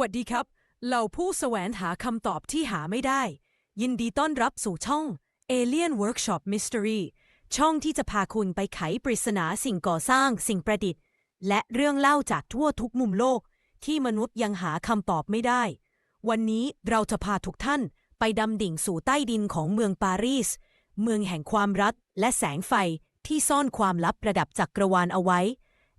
วัสดีครับ เหล่าผู้แสวงหาคำตอบที่หาไม่ได้ ยินดีต้อนรับสู่ช่อง Alien Workshop Mystery ช่องที่จะพาคุณไปไขปริศนาสิ่งก่อสร้าง สิ่งประดิษฐ์ และเรื่องเล่าจากทั่วทุกมุมโลก ที่มนุษย์ยังหาคำตอบไม่ได้ วันนี้เราจะพาทุกท่านไปดำดิ่งสู่ใต้ดินของเมืองปารีส เมืองแห่งความรักและแสงไฟที่ซ่อนความลับระดับจักรวาลเอาไว้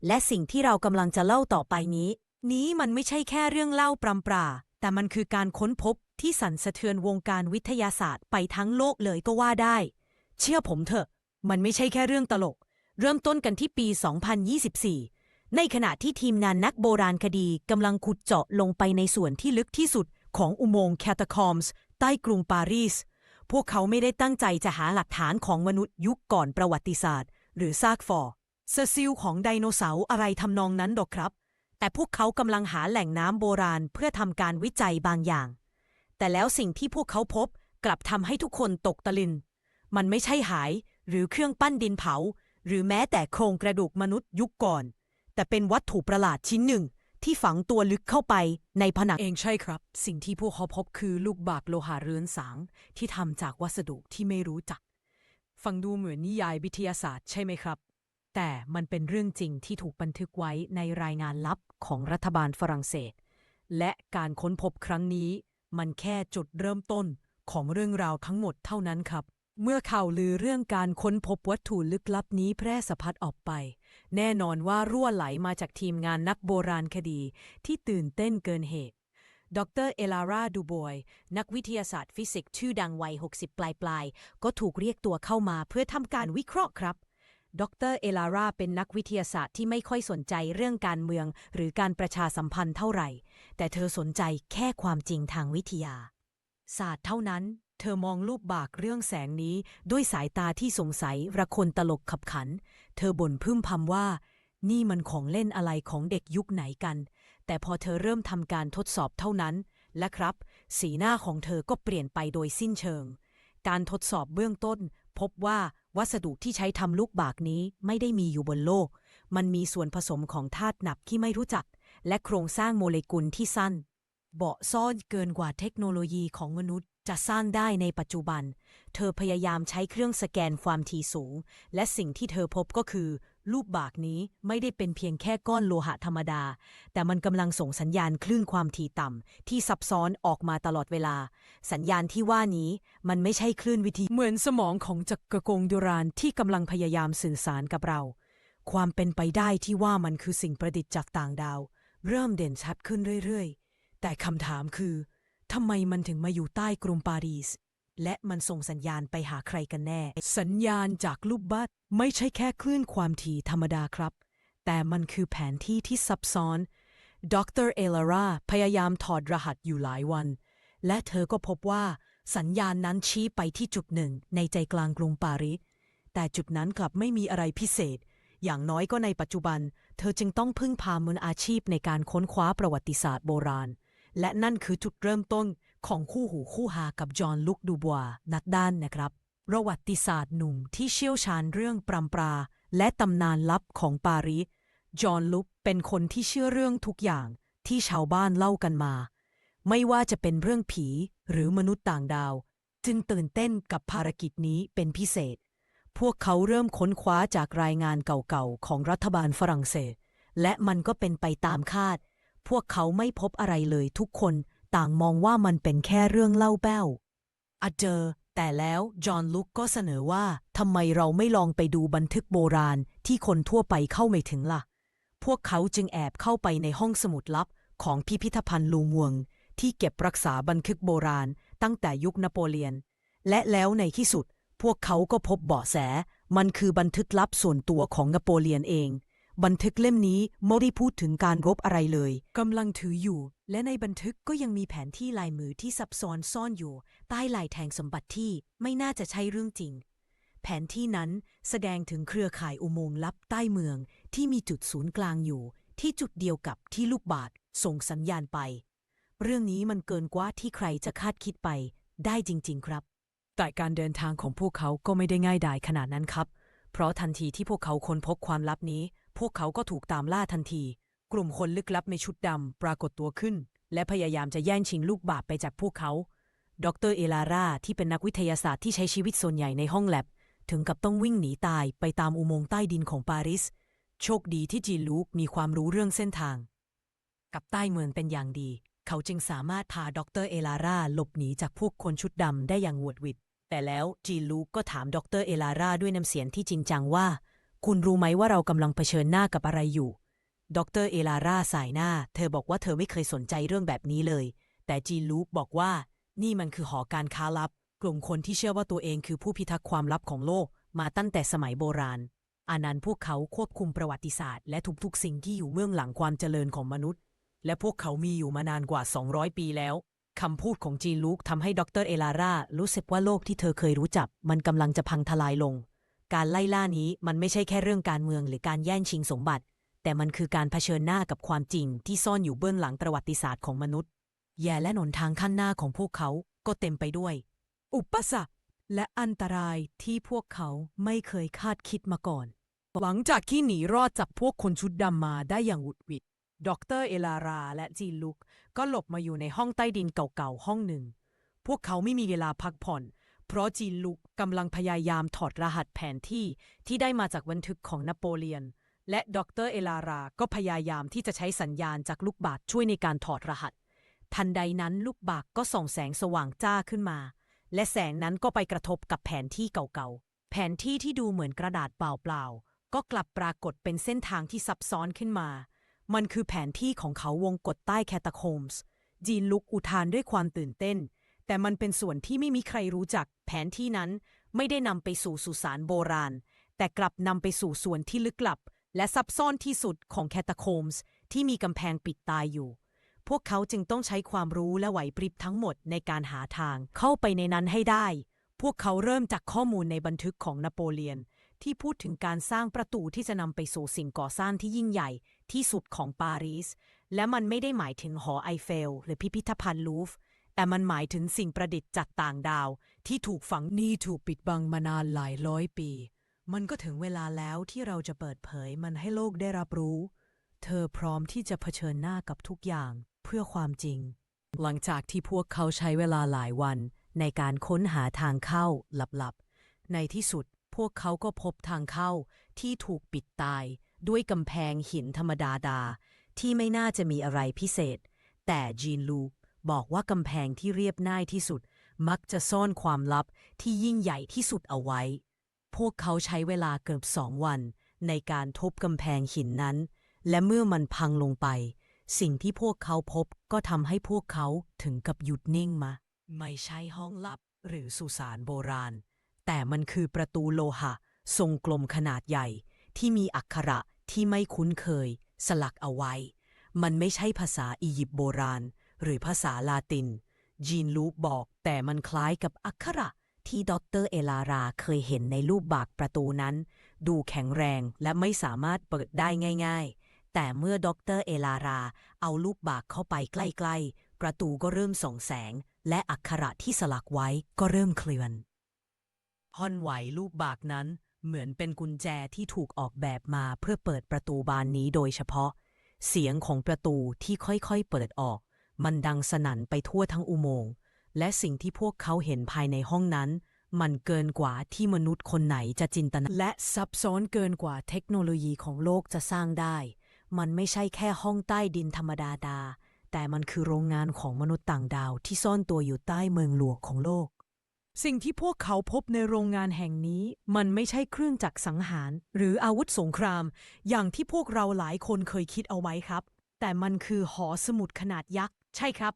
และสิ่งที่เรากำลังจะเล่าต่อไปนี้ นี้มันไม่ใช่แค่เรื่องเล่าปรำปรา แต่มันคือการค้นพบที่สั่นสะเทือนวงการวิทยาศาสตร์ไปทั้งโลกเลยก็ว่าได้ เชื่อผมเถอะ มันไม่ใช่แค่เรื่องตลก เริ่มต้นกันที่ปี 2024 ในขณะที่ทีมงานนักโบราณคดีกำลังขุดเจาะลงไปในส่วนที่ลึกที่สุดของอุโมงค์แคตาคอมส์ใต้กรุงปารีส พวกเขาไม่ได้ตั้งใจจะหาหลักฐานของมนุษย์ยุคก่อนประวัติศาสตร์ หรือซากฟอร์ซซิลของไดโนเสาร์อะไรทำนองนั้นดอกครับ แต่พวกเขากำลังหาแหล่งน้ำโบราณเพื่อทำการวิจัยบางอย่าง แต่แล้วสิ่งที่พวกเขาพบกลับทำให้ทุกคนตกตะลึงมันไม่ใช่หายหรือเครื่องปั้นดินเผา หรือแม้แต่โครงกระดูกมนุษย์ยุคก่อน แต่เป็นวัตถุประหลาดชิ้นหนึ่ง ที่ฝังตัวลึกเข้าไปในผนังเองใช่ครับ สิ่งที่พวกเขาพบคือลูกบากโลหะเรือนสางที่ทำจากวัสดุที่ไม่รู้จัก ฟังดูเหมือนนิยายวิทยาศาสตร์ใช่ไหมครับ แต่มันเป็นเรื่องจริงที่ถูกบันทึกไว้ในรายงานลับของรัฐบาลฝรั่งเศส และการค้นพบครั้งนี้ มันแค่จุดเริ่มต้นของเรื่องราวทั้งหมดเท่านั้นครับ เมื่อข่าวลือเรื่องการค้นพบวัตถุลึกลับนี้แพร่สะพัดออกไป แน่นอนว่ารั่วไหลมาจากทีมงานนักโบราณคดีที่ตื่นเต้นเกินเหตุดรเอลาราดูบอย นักวิทยาศาสตร์ฟิสิกส์ชื่อดังวัย 60 ปลายปลายๆก็ถูกเรียกตัวเข้ามาเพื่อทำการวิเคราะห์ครับ ดรเอลาราเป็นนักวิทยาศาสตร์ที่ไม่ค่อยสนใจเรื่องการเมือง หรือการประชาสัมพันธ์เท่าไหร่ แต่เธอสนใจแค่ความจริงทางวิทยา ศาสตร์เท่านั้น เธอมองรูปบากเรื่องแสงนี้ ด้วยสายตาที่สงสัยระคนตลกขับขัน เธอบ่นพึมพำว่า นี่มันของเล่นอะไรของเด็กยุคไหนกัน แต่พอเธอเริ่มทำการทดสอบเท่านั้น และครับ สีหน้าของเธอก็เปลี่ยนไปโดยสิ้นเชิง การทดสอบเบื้องต้น พบว่า วัสดุที่ใช้ทำลูกบากนี้ไม่ได้มีอยู่บนโลก มันมีส่วนผสมของธาตุหนักที่ไม่รู้จัก และโครงสร้างโมเลกุลที่สั้น เบาะซ่อนเกินกว่าเทคโนโลยีของมนุษย์จะสร้างได้ในปัจจุบัน เธอพยายามใช้เครื่องสแกนความถี่สูง และสิ่งที่เธอพบก็คือ รูปบากนี้ไม่ได้เป็นเพียงแค่ก้อนโลหะธรรมดา แต่มันกำลังส่งสัญญาณคลื่นความถี่ต่ำที่ซับซ้อนออกมาตลอดเวลา สัญญาณที่ว่านี้มันไม่ใช่คลื่นวิทยุเหมือนสมองของจักรกงดุรานที่กำลังพยายามสื่อสารกับเรา ความเป็นไปได้ที่ว่ามันคือสิ่งประดิษฐ์จากต่างดาว เริ่มเด่นชัดขึ้นเรื่อยๆ แต่คำถามคือทำไมมันถึงมาอยู่ใต้กรุงปารีส และมันส่งสัญญาณไปหาใครกันแน่ สัญญาณจากลูกบัสไม่ใช่แค่คลื่นความถี่ธรรมดาครับ แต่มันคือแผนที่ที่ซับซ้อน ดรเอลาราพยายามถอดรหัสอยู่หลายวัน และเธอก็พบว่าสัญญาณนั้นชี้ไปที่จุดหนึ่ง ในใจกลางกรุงปารีสแต่จุดนั้นกลับไม่มีอะไรพิเศษ อย่างน้อยก็ในปัจจุบัน เธอจึงต้องพึ่งพามืออาชีพในการค้นคว้าประวัติศาสตร์โบราณ และนั่นคือจุดเริ่มต้น ของคู่หูคู่หากับจอห์นลุคดูบัวนักด้านนะครับ ประวัติศาสตร์หนุ่มที่เชี่ยวชาญเรื่องปรำปรา และตำนานลับของปารีสจอห์นลุคเป็นคนที่เชื่อเรื่องทุกอย่างที่ชาวบ้านเล่ากันมา ไม่ว่าจะเป็นเรื่องผีหรือมนุษย์ต่างดาว จึงตื่นเต้นกับภารกิจนี้เป็นพิเศษ พวกเขาเริ่มค้นคว้าจากรายงานเก่าๆของรัฐบาลฝรั่งเศส และมันก็เป็นไปตามคาด พวกเขาไม่พบอะไรเลยทุกคน ต่างมองว่ามันเป็นแค่เรื่องเล่าแป้วอะเจอ แต่แล้วจอห์นลุกก็เสนอว่าทำไมเราไม่ลองไปดูบันทึกโบราณที่คนทั่วไปเข้าไม่ถึงล่ะ พวกเขาจึงแอบเข้าไปในห้องสมุดลับของพิพิธภัณฑ์ลูมวง ที่เก็บรักษาบันทึกโบราณตั้งแต่ยุคนโปเลียน และแล้วในที่สุด พวกเขาก็พบเบาะแส มันคือบันทึกลับส่วนตัวของนโปเลียนเอง บันทึกเล่มนี้ไม่ได้พูดถึงการรบอะไรเลยกำลังถืออยู่ และในบันทึกก็ยังมีแผนที่ลายมือที่ซับซ้อนซ่อนอยู่ ใต้ลายแทงสมบัติที่ไม่น่าจะใช่เรื่องจริง แผนที่นั้นแสดงถึงเครือข่ายอุโมงค์ลับใต้เมืองที่มีจุดศูนย์กลางอยู่ ที่จุดเดียวกับที่ลูกบาศก์ส่งสัญญาณไป เรื่องนี้มันเกินกว่าที่ใครจะคาดคิดไป ได้จริง ๆ ครับ แต่การเดินทางของพวกเขาก็ไม่ได้ง่ายดายขนาดนั้นครับ เพราะทันทีที่พวกเขาค้นพบความลับนี้ พวกเขาก็ถูกตามล่าทันที กลุ่มคนลึกลับในชุดดำปรากฏตัวขึ้น และพยายามจะแย่งชิงลูกบาศไปจากพวกเขา ดรเอลาร่าที่เป็นนักวิทยาศาสตร์ที่ใช้ชีวิตส่วนใหญ่ในห้องแลบ ถึงกับต้องวิ่งหนีตายไปตามอุโมงค์ใต้ดินของปารีส โชคดีที่จีลูกมีความรู้เรื่องเส้นทาง กับใต้เมืองเป็นอย่างดี เขาจึงสามารถพาดรเอลาร่าหลบหนีจากพวกคนชุดดำได้อย่างหวดหวิด แต่แล้วจีลูกก็ถามดรเอลาร่าด้วยน้ำเสียงที่จริงจังว่า คุณรู้ไหมว่าเรากำลังเผชิญหน้ากับอะไรอยู่ ดรเอลาร่าสายหน้า เธอบอกว่าเธอไม่เคยสนใจเรื่องแบบนี้เลย แต่จีนลูกบอกว่า นี่มันคือหอการค้าลับ กลุ่มคนที่เชื่อว่าตัวเองคือผู้พิทักษ์ความลับของโลก มาตั้งแต่สมัยโบราณ อานั้นพวกเขาควบคุมประวัติศาสตร์และทุกๆสิ่งที่อยู่เบื้องหลังความเจริญของมนุษย์ และพวกเขามีอยู่มานานกว่า 200 ปีแล้วคำพูดของจีนลูกทำให้ดรเอลาร่ารู้สึกว่าโลกที่เธอเคยรู้จัก มันกำลังจะพังทลายลง การไล่ล่านี้มันไม่ใช่แค่เรื่องการเมืองหรือการแย่งชิงสมบัติ แต่มันคือการเผชิญหน้ากับความจริงที่ซ่อนอยู่เบื้องหลังประวัติศาสตร์ของมนุษย์ แย่และหนทางขั้นหน้าของพวกเขาก็เต็มไปด้วย อุปสรรคและอันตรายที่พวกเขาไม่เคยคาดคิดมาก่อน หลังจากที่หนีรอดจากพวกคนชุดดำมาได้อย่างหวุดหวิดดรเอลาราและจีลุก ก็หลบมาอยู่ในห้องใต้ดินเก่าๆห้องหนึ่ง พวกเขาไม่มีเวลาพักผ่อน เพราะจีนลุกกำลังพยายามถอดรหัสแผนที่ที่ได้มาจากบันทึกของนโปเลียน และดรเอลาราก็พยายามที่จะใช้สัญญาณจากลูกบาศก์ช่วยในการถอดรหัส ทันใดนั้นลูกบาศก์ก็ส่องแสงสว่างจ้าขึ้นมา และแสงนั้นก็ไปกระทบกับแผนที่เก่าๆ แผนที่ที่ดูเหมือนกระดาษเปล่าๆก็กลับปรากฏเป็นเส้นทางที่ซับซ้อนขึ้นมา มันคือแผนที่ของเขาวงกฏใต้แคตาโคมส์จีนลุกอุทานด้วยความตื่นเต้น แต่มันเป็นส่วนที่ไม่มีใครรู้จัก แผนที่นั้นไม่ได้นำไปสู่สุสานโบราณ แต่กลับนำไปสู่ส่วนที่ลึกลับ และซับซ้อนที่สุดของแคตาโคมส์ที่มีกำแพงปิดตายอยู่ พวกเขาจึงต้องใช้ความรู้และไหวพริบทั้งหมดในการหาทางเข้าไปในนั้นให้ได้ พวกเขาเริ่มจากข้อมูลในบันทึกของนโปเลียน ที่พูดถึงการสร้างประตูที่จะนำไปสู่สิ่งก่อสร้างที่ยิ่งใหญ่ที่สุดของปารีส และมันไม่ได้หมายถึงหอไอเฟล หรือพิพิธภัณฑ์ลูฟร์ แต่มันหมายถึงสิ่งประดิษฐ์จากต่างดาว ที่ถูกฝังนี่ถูกปิดบังมานานหลายร้อยปี มันก็ถึงเวลาแล้วที่เราจะเปิดเผยมันให้โลกได้รับรู้ เธอพร้อมที่จะเผชิญหน้ากับทุกอย่างเพื่อความจริง หลังจากที่พวกเขาใช้เวลาหลายวัน ในการค้นหาทางเข้าลับๆ ในที่สุดพวกเขาก็พบทางเข้าที่ถูกปิดตาย ด้วยกำแพงหินธรรมดาดา ที่ไม่น่าจะมีอะไรพิเศษ แต่จีนลู บอกว่ากำแพงที่เรียบง่ายที่สุด มักจะซ่อนความลับที่ยิ่งใหญ่ที่สุดเอาไว้ พวกเขาใช้เวลาเกือบสองวัน ในการทบกำแพงหินนั้น และเมื่อมันพังลงไป สิ่งที่พวกเขาพบก็ทำให้พวกเขาถึงกับหยุดนิ่งมา ไม่ใช่ห้องลับหรือสุสานโบราณ แต่มันคือประตูโลหะ ทรงกลมขนาดใหญ่ ที่มีอักขระที่ไม่คุ้นเคย สลักเอาไว้ มันไม่ใช่ภาษาอียิปต์โบราณ หรือภาษาลาติน จีนลูบอกแต่มันคล้ายกับอักขระที่ดอตเตอร์เอลาราเคยเห็นในรูปบากประตูนั้น ดูแข็งแรงและไม่สามารถเปิดได้ง่าย ๆ แต่เมื่อดอตเตอร์เอลาราเอาลูกบากเข้าไปใกล้ๆ ประตูก็เริ่มส่องแสง และอักขระที่สลักไว้ก็เริ่มเคลื่อนห่อนไหวลูกบากนั้นเหมือนเป็นกุญแจที่ถูกออกแบบมาเพื่อเปิดประตูบานนี้โดยเฉพาะ เสียงของประตูที่ค่อยๆเปิดออก มันดังสนั่นไปทั่วทั้งอุโมงค์และสิ่งที่พวกเขาเห็นภายในห้องนั้น มันเกินกว่าที่มนุษย์คนไหนจะจินตนา และซับซ้อนเกินกว่าเทคโนโลยีของโลกจะสร้างได้ มันไม่ใช่แค่ห้องใต้ดินธรรมดาดา แต่มันคือโรงงานของมนุษย์ต่างดาวที่ซ่อนตัวอยู่ใต้เมืองหลวงของโลก สิ่งที่พวกเขาพบในโรงงานแห่งนี้ มันไม่ใช่เครื่องจักรสังหาร หรืออาวุธสงคราม อย่างที่พวกเราหลายคนเคยคิดเอาไว้ครับ แต่มันคือหอสมุดขนาดยักษ์ ใช่ครับ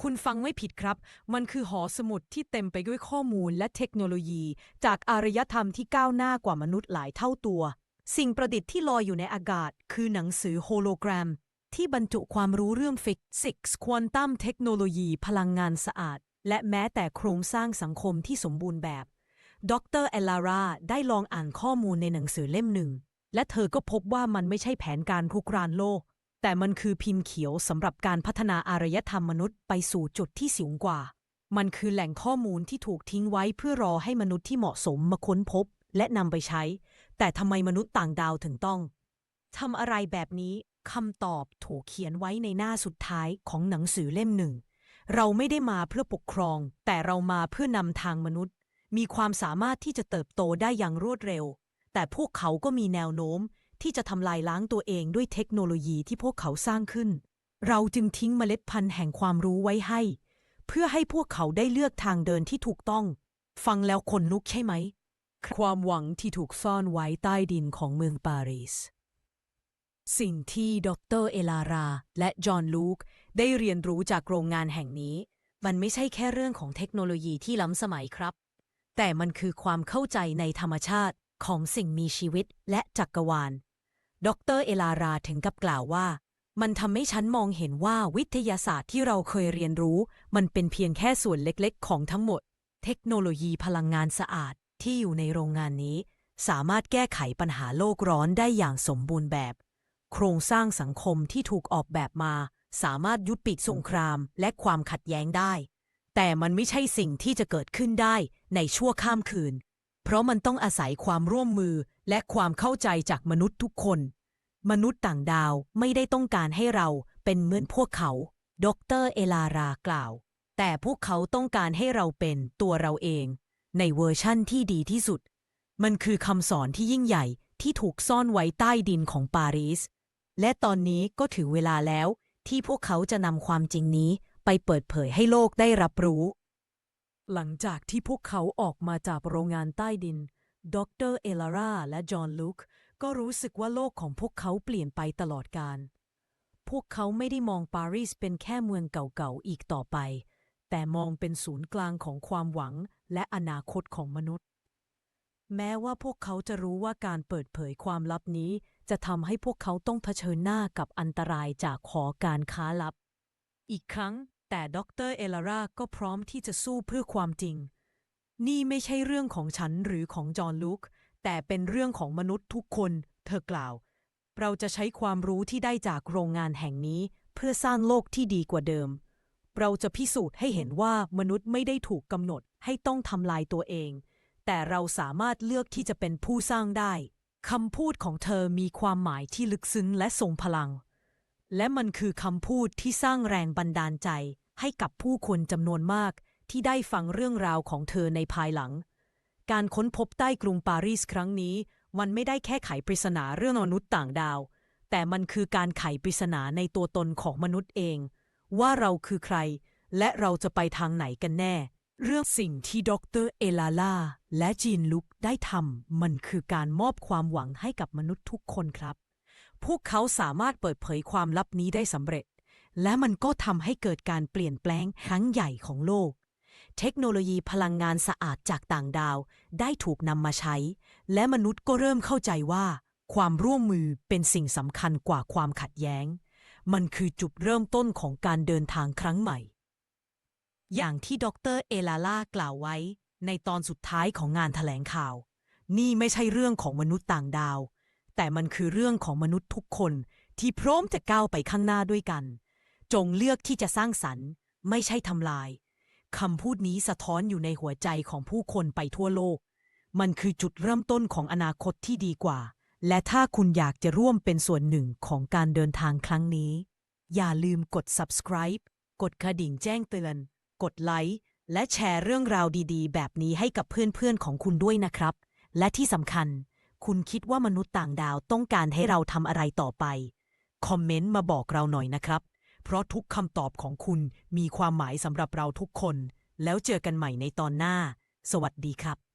คุณฟังไม่ผิดครับ มันคือหอสมุดที่เต็มไปด้วยข้อมูลและเทคโนโลยี จากอารยธรรมที่ก้าวหน้ากว่ามนุษย์หลายเท่าตัว สิ่งประดิษฐ์ที่ลอยอยู่ในอากาศ คือหนังสือโฮโลแกรม ที่บรรจุความรู้เรื่องฟิสิกส์ควอนตัมเทคโนโลยี พลังงานสะอาด และแม้แต่โครงสร้างสังคมที่สมบูรณ์แบบ ดรเอลลาราได้ลองอ่านข้อมูลในหนังสือเล่มหนึ่ง และเธอก็พบว่ามันไม่ใช่แผนการรุกรานโลก แต่มันคือพิมพ์เขียวสำหรับการพัฒนาอารยธรรมมนุษย์ไปสู่จุดที่สูงกว่า มันคือแหล่งข้อมูลที่ถูกทิ้งไว้เพื่อรอให้มนุษย์ที่เหมาะสมมาค้นพบ และนำไปใช้ แต่ทำไมมนุษย์ต่างดาวถึงต้องทำอะไรแบบนี้คำตอบถูกเขียนไว้ในหน้าสุดท้ายของหนังสือเล่มหนึ่ง เราไม่ได้มาเพื่อปกครอง แต่เรามาเพื่อนำทางมนุษย์ มีความสามารถที่จะเติบโตได้อย่างรวดเร็ว แต่พวกเขาก็มีแนวโน้ม ที่จะทำลายล้างตัวเองด้วยเทคโนโลยีที่พวกเขาสร้างขึ้น เราจึงทิ้งเมล็ดพันธุ์แห่งความรู้ไว้ให้ เพื่อให้พวกเขาได้เลือกทางเดินที่ถูกต้อง ฟังแล้วขนลุกใช่ไหม ความหวังที่ถูกซ่อนไว้ใต้ดินของเมืองปารีสสิ่งที่ดรเอลารา และจอห์นลูกได้เรียนรู้จากโรงงานแห่งนี้ มันไม่ใช่แค่เรื่องของเทคโนโลยีที่ล้ำสมัยครับ แต่มันคือความเข้าใจในธรรมชาติของสิ่งมีชีวิตและจักรวาล ดรเอลาราถึงกับกล่าวว่า มันทำให้ฉันมองเห็นว่าวิทยาศาสตร์ที่เราเคยเรียนรู้ มันเป็นเพียงแค่ส่วนเล็กๆ ของทั้งหมด เทคโนโลยีพลังงานสะอาดที่อยู่ในโรงงานนี้ สามารถแก้ไขปัญหาโลกร้อนได้อย่างสมบูรณ์แบบ โครงสร้างสังคมที่ถูกออกแบบมา สามารถยุติสงครามและความขัดแย้งได้ แต่มันไม่ใช่สิ่งที่จะเกิดขึ้นได้ในชั่วข้ามคืน เพราะมันต้องอาศัยความร่วมมือและความเข้าใจจากมนุษย์ทุกคน มนุษย์ต่างดาวไม่ได้ต้องการให้เราเป็นเหมือนพวกเขา ดรเอลารากล่าว แต่พวกเขาต้องการให้เราเป็นตัวเราเอง ในเวอร์ชั่นที่ดีที่สุด มันคือคำสอนที่ยิ่งใหญ่ที่ถูกซ่อนไว้ใต้ดินของปารีส และตอนนี้ก็ถึงเวลาแล้วที่พวกเขาจะนำความจริงนี้ไปเปิดเผยให้โลกได้รับรู้ หลังจากที่พวกเขาออกมาจากโรงงานใต้ดิน ดรเอลาร่าและจอห์นลูคก็รู้สึกว่าโลกของพวกเขาเปลี่ยนไปตลอดกาลพวกเขาไม่ได้มองปารีสเป็นแค่เมืองเก่าๆอีกต่อไป แต่มองเป็นศูนย์กลางของความหวังและอนาคตของมนุษย์ แม้ว่าพวกเขาจะรู้ว่าการเปิดเผยความลับนี้ จะทำให้พวกเขาต้องเผชิญหน้ากับอันตรายจากหอการค้าลับ อีกครั้ง แต่ดรเอลาราก็พร้อมที่จะสู้เพื่อความจริง นี่ไม่ใช่เรื่องของฉันหรือของจอห์นลูคแต่เป็นเรื่องของมนุษย์ทุกคน เธอกล่าว เราจะใช้ความรู้ที่ได้จากโรงงานแห่งนี้ เพื่อสร้างโลกที่ดีกว่าเดิม เราจะพิสูจน์ให้เห็นว่ามนุษย์ไม่ได้ถูกกำหนดให้ต้องทำลายตัวเอง แต่เราสามารถเลือกที่จะเป็นผู้สร้างได้คำพูดของเธอมีความหมายที่ลึกซึ้งและทรงพลัง และมันคือคำพูดที่สร้างแรงบันดาลใจ ให้กับผู้คนจำนวนมากที่ได้ฟังเรื่องราวของเธอในภายหลัง การค้นพบใต้กรุงปารีสครั้งนี้ มันไม่ได้แค่ไขปริศนาเรื่องมนุษย์ต่างดาว แต่มันคือการไขปริศนาในตัวตนของมนุษย์เอง ว่าเราคือใคร และเราจะไปทางไหนกันแน่ เรื่องสิ่งที่ดรเอลาลาและจีนลุกได้ทำมันคือการมอบความหวังให้กับมนุษย์ทุกคนครับ พวกเขาสามารถเปิดเผยความลับนี้ได้สำเร็จ และมันก็ทำให้เกิดการเปลี่ยนแปลงครั้งใหญ่ของโลก เทคโนโลยีพลังงานสะอาดจากต่างดาวได้ถูกนำมาใช้ และมนุษย์ก็เริ่มเข้าใจว่า ความร่วมมือเป็นสิ่งสำคัญกว่าความขัดแย้ง มันคือจุดเริ่มต้นของการเดินทางครั้งใหม่ อย่างที่ดรเอลาล่ากล่าวไว้ ในตอนสุดท้ายของงานถแถลงข่าว นี่ไม่ใช่เรื่องของมนุษย์ต่างดาว แต่มันคือเรื่องของมนุษย์ทุกคนที่พร้อมจะก้าวไปข้างหน้าด้วยกัน จงเลือกที่จะสร้างสรรค์ ไม่ใช่ทำลายคำพูดนี้สะท้อนอยู่ในหัวใจของผู้คนไปทั่วโลก มันคือจุดเริ่มต้นของอนาคตที่ดีกว่า และถ้าคุณอยากจะร่วมเป็นส่วนหนึ่งของการเดินทางครั้งนี้ อย่าลืมกด subscribe กดกระดิ่งแจ้งเตือน กดไลค์และแชร์เรื่องราวดีๆ แบบนี้ให้กับเพื่อนๆของคุณด้วยนะครับ และที่สำคัญ คุณคิดว่ามนุษย์ต่างดาวต้องการให้เราทำอะไรต่อไป คอมเมนต์มาบอกเราหน่อยนะครับ เพราะทุกคำตอบของคุณมีความหมายสำหรับเราทุกคน แล้วเจอกันใหม่ในตอนหน้า สวัสดีครับ